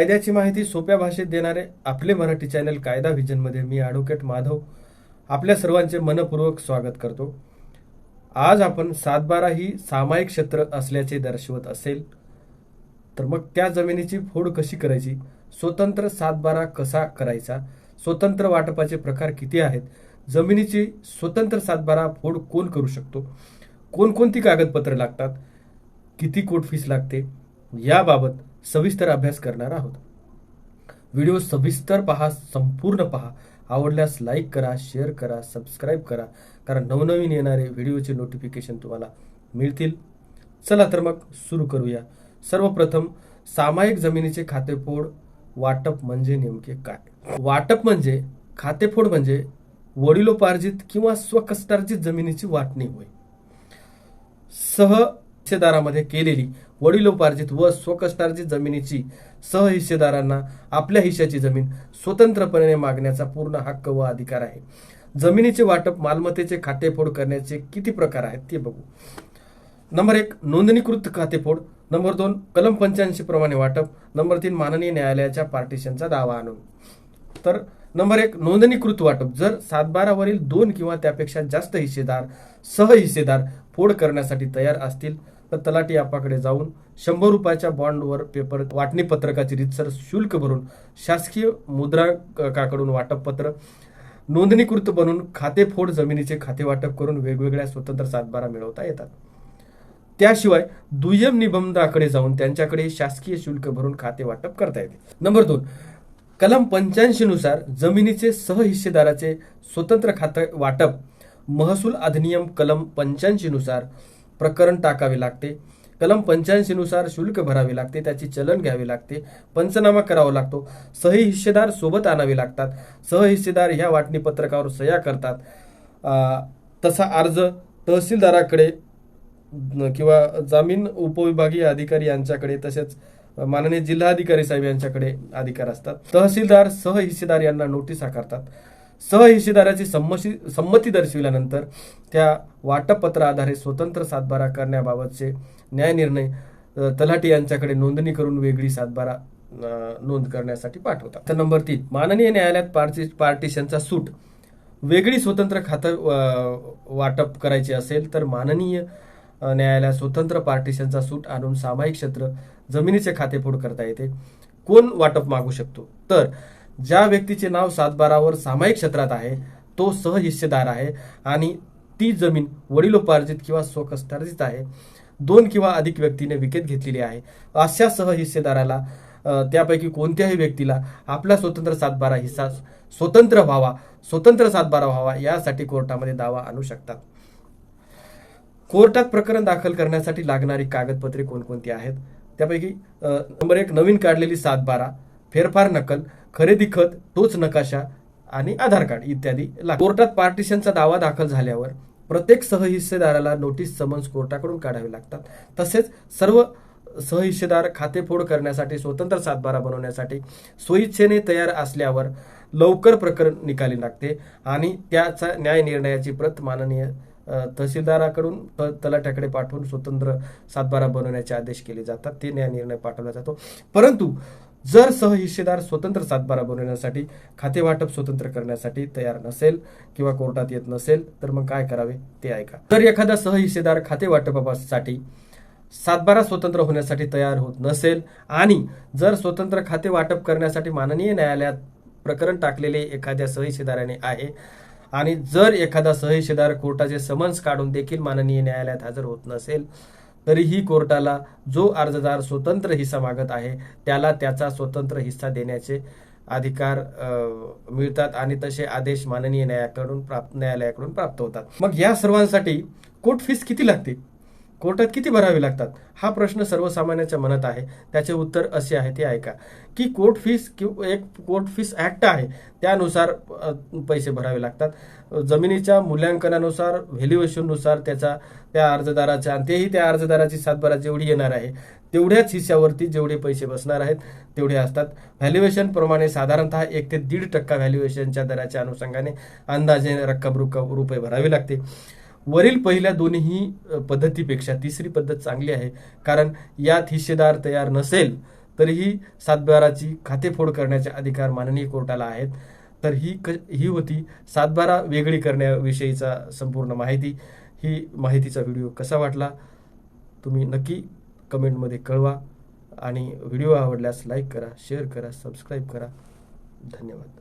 कायद्याची माहिती सोप्या भाषेत देणारे आपले मराठी चॅनल कायदा व्हिजनमध्ये मी ॲडव्होकेट माधव आपल्या सर्वांचे मनपूर्वक स्वागत करतो. आज आपण सातबारा ही सामायिक क्षेत्र असल्याचे दर्शवत असेल तर मग त्या जमिनीची फोड कशी करायची? स्वतंत्र सातबारा कसा करायचा? स्वतंत्र वाटपाचे प्रकार किती आहेत? जमिनीची स्वतंत्र सातबारा फोड कोण करू शकतो? कोणकोणती कागदपत्रं लागतात? किती कोट फीस लागते? याबाबत सविस्तर अभ्यास करणार आहोत. व्हिडिओ सविस्तर पहा संपूर्ण पहा. आवडल्यास लाईक करा शेअर करा सबस्क्राईब करा. कारण नवनवीन येणारे व्हिडिओचे नोटिफिकेशन तुम्हाला मिळतील. चला तर मग सुरू करूया. सर्वप्रथम सामायिक जमिनीचे खातेफोड वाटप म्हणजे नेमके काय? वाटप म्हणजे खातेफोड म्हणजे वडिलोपार्जित किंवा स्वकष्टार्जित जमिनीची वाटणी होय. सह हिस्सेदारामध्ये केलेली वडिलोपार्जित व स्वकष्टार्जित जमिनीची सह हिस्सेदारांना आपल्या हिश्श्याची जमीन स्वतंत्रपणे मागण्याचा पूर्ण हक्क व अधिकार आहे. जमिनीचे वाटप मालमत्तेचे खातेफोड करण्याचे किती प्रकार आहेत ते बघू. नंबर एक नोंदणीकृत खातेफोड. नंबर दोन कलम पंच्याऐंशी प्रमाणे वाटप. नंबर तीन माननीय न्यायालयाच्या पार्टिशनचा दावा आणून. तर नंबर एक नोंदणीकृत वाटप. जर सातबारावरील दोन किंवा त्यापेक्षा जास्त हिस्सेदार सह हिस्सेदार फोड करण्यासाठी तयार असतील तर तलाठी आपाकडे जाऊन शंभर रुपयाच्या बॉन्डवर पेपर वाटणी पत्रकाची रितसर शुल्क भरून शासकीय मुद्राकाकडून वाटप पत्र नोंदणीकृत बनून खातेफोड जमिनीचे खाते वाटप करून वेगवेगळ्या स्वतंत्र सातबारा मिळवता येतात. त्याशिवाय दुय्यम निबंधाकडे जाऊन त्यांच्याकडे शासकीय शुल्क भरून खाते वाटप करता येते. नंबर दोन कलम पंच्याऐंशी नुसार जमिनीचे सहहिस्सेदाराचे स्वतंत्र खाते वाटप महसूल अधिनियम कलम पंच्याऐंशी नुसार प्रकरण टाकावे लागते. कलम पंच्याऐंशी नुसार शुल्क भरावे लागते त्याची चलन घ्यावी लागते पंचनामा करावा लागतो. सही हिस्सेदार सोबत आणावे लागतात. सहहिस्सेदार ह्या वाटणी पत्रकावर सह्या करतात. तसा अर्ज तहसीलदाराकडे किंवा जामीन उपविभागीय अधिकारी यांच्याकडे तसेच माननीय जिल्हाधिकारी साहेब यांच्याकडे अधिकार असतात. तहसीलदार सहहिस्सेदार यांना नोटीस आकारतात. सहहिशीदाराची संमशी संमती संमती दर्शविल्यानंतर त्या वाटपपत्र आधारे स्वतंत्र सातबारा करण्याबाबतचे न्यायनिर्णय अ, तलाठी यांच्याकडे नोंदणी करून वेगळी सातबारा नोंद करण्यासाठी पाठवतात. तर नंबर तीन माननीय न्यायालयात पार्टी पार्टिशनचा सूट. वेगळी स्वतंत्र खातं वाटप करायची असेल तर माननीय न्यायालयात स्वतंत्र पार्टिशनचा सूट आणून सामायिक क्षेत्र जमिनीचे खातेफोड करता येते. कोण वाटप मागू शकतो? तर ज्या व्यक्तीचे नाव सातबारावर सामायिक क्षेत्रात आहे तो सहहिस्सेदार आहे आणि ती जमीन वडिलोपार्जित किंवा स्वकस्तार्जित आहे. दोन किंवा अधिक व्यक्तीने विकत घेतलेली आहे. अशा सहहिस्सेदाराला त्यापैकी कोणत्याही व्यक्तीला आपला स्वतंत्र सातबारा हिस्सा स्वतंत्र व्हावा स्वतंत्र सातबारा व्हावा यासाठी कोर्टामध्ये दावा आणू शकतात. कोर्टात प्रकरण दाखल करण्यासाठी लागणारी कागदपत्रे कोणकोणती आहेत? त्यापैकी नंबर एक नवीन काढलेली सातबारा. फेरफार नकल खरेदी खत तोच नकाशा आणि आधार कार्ड इत्यादी कोर्टात पार्टिशनचा दावा दाखल झाल्यावर प्रत्येक सहहिस्सेदाराला नोटीस समन्स कोर्टाकडून काढावे लागतात. तसेच सर्व सहहिस्सेदार खातेफोड करण्यासाठी स्वतंत्र सातबारा बनवण्यासाठी स्वइच्छेने तयार असल्यावर लवकर प्रकरण निकाली लागते आणि त्याचा न्याय निर्णयाची प्रत माननीय तहसीलदाराकडून त- तलाठ्याकडे पाठवून स्वतंत्र सातबारा बनवण्याचे आदेश केले जातात. ते न्याय निर्णय पाठवला जातो. परंतु जर सहहिस्सेदार स्वतंत्र सातबारा बनवण्यासाठी खाते वाटप स्वतंत्र करण्यासाठी तयार नसेल किंवा कोर्टात येत नसेल तर मग काय करावे ते ऐका. जर एखादा सहहिस्सेदार खाते वाटपासाठी सातबारा स्वतंत्र होण्यासाठी तयार होत नसेल आणि जर स्वतंत्र खाते वाटप करण्यासाठी माननीय न्यायालयात प्रकरण टाकलेले एखाद्या सहिशेदाराने आहे आणि जर एखादा सहिशेदार कोर्टाचे समन्स काढून देखील माननीय न्यायालयात हजर होत नसेल तरीही कोर्टाला जो अर्जदार स्वतंत्र हिस्सा मागत आहे त्याला त्याचा स्वतंत्र हिस्सा देण्याचे अधिकार मिळतात आणि तसे आदेश माननीय न्यायाकडून प्राप्त न्यायालयाकडून प्राप्त होतात. मग या सर्वांसाठी कोर्ट फीस किती लागते? कोर्टात किती भरावे लागतात? हा प्रश्न सर्वसामान्याच्या मनात आहे. त्याचे उत्तर असे आहे ते ऐका. की कोर्ट फीस किंवा एक कोर्ट फीस ऍक्ट आहे त्यानुसार पैसे भरावे लागतात. जमिनीच्या मूल्यांकनानुसार व्हॅल्युएशननुसार त्याचा त्या अर्जदाराच्या आणि तेही त्या अर्जदाराची सातबारा जेवढी येणार आहे. तेवढ्याच हिस्स्यावरती जेवढे पैसे बसणार आहेत तेवढे असतात. व्हॅल्युएशनप्रमाणे साधारणतः एक ते दीड टक्का व्हॅल्युएशनच्या दराच्या अनुषंगाने अंदाजे रक्कम रुक- रुपये भरावे लागते. वरील पहिल्या दोन्ही पद्धतीपेक्षा तिसरी पद्धत चांगली आहे. कारण यात हिस्सेदार तयार नसेल तरीही सातबाराची खातेफोड करण्याचे अधिकार माननीय कोर्टाला आहेत. तर ही क ही होती सातबारा वेगळी करण्याविषयीचा संपूर्ण माहिती. ही माहितीचा व्हिडिओ कसा वाटला तुम्ही नक्की कमेंटमध्ये कळवा. आणि व्हिडिओ आवडल्यास लाईक करा शेअर करा सबस्क्राईब करा. धन्यवाद.